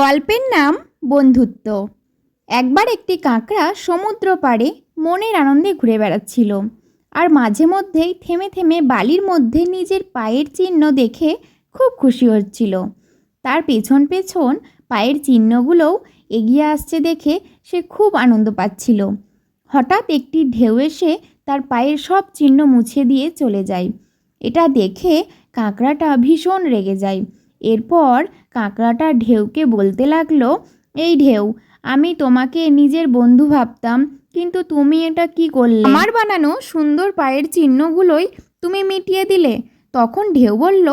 গল্পের নাম বন্ধুত্ব। একবার একটি কাঁকড়া সমুদ্র পাড়ে মনের আনন্দে ঘুরে বেড়াচ্ছিল আর মাঝে মধ্যেই থেমে থেমে বালির মধ্যে নিজের পায়ের চিহ্ন দেখে খুব খুশি হচ্ছিল। তার পেছন পেছন পায়ের চিহ্নগুলোও এগিয়ে আসছে দেখে সে খুব আনন্দ পাচ্ছিল। হঠাৎ একটি ঢেউ এসে তার পায়ের সব চিহ্ন মুছে দিয়ে চলে যায়। এটা দেখে কাঁকড়াটা ভীষণ রেগে যায়। এরপর কাঁকড়াটা ঢেউকে বলতে লাগল এই ঢেউ আমি তোমাকে নিজের বন্ধু ভাবতাম কিন্তু তুমি এটা কি করলে? আমার বানানো সুন্দর পায়ের চিহ্নগুলোই তুমি মিটিয়ে দিলে। তখন ঢেউ বলল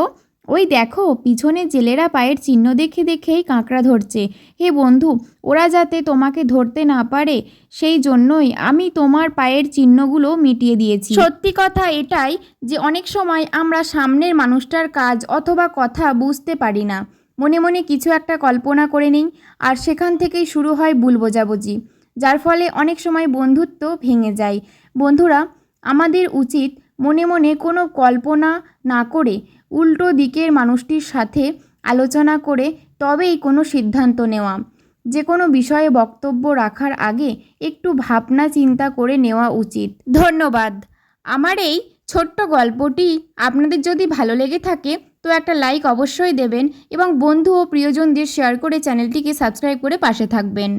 ওই দেখো পিছনে জেলেরা পায়ের চিহ্ন দেখে দেখেই কাঁকড়া ধরছে। হে বন্ধু ওরা যাতে তোমাকে ধরতে না পারে সেই জন্যই আমি তোমার পায়ের চিহ্নগুলো মিটিয়ে দিয়েছি। সত্যি কথা এটাই যে অনেক সময় আমরা সামনের মানুষটার কাজ অথবা কথা বুঝতে পারি না। মনে মনে কিছু একটা কল্পনা করে নিই, আর সেখান থেকেই শুরু হয় ভুল বোঝাবুঝি, যার ফলে অনেক সময় বন্ধুত্ব ভেঙে যায়। বন্ধুরা, আমাদের উচিত মনে মনে কোনো কল্পনা না করে উল্টো দিকের মানুষটির সাথে আলোচনা করে তবেই কোনো সিদ্ধান্ত নেওয়া। যে কোনো বিষয়ে বক্তব্য রাখার আগে একটু ভাবনা চিন্তা করে নেওয়া উচিত। ধন্যবাদ। আমার এই ছোট্ট গল্পটি আপনাদের যদি ভালো লেগে থাকে তো একটা লাইক অবশ্যই দেবেন এবং বন্ধু ও প্রিয়জনদের শেয়ার করে চ্যানেলটিকে সাবস্ক্রাইব করে পাশে থাকবেন।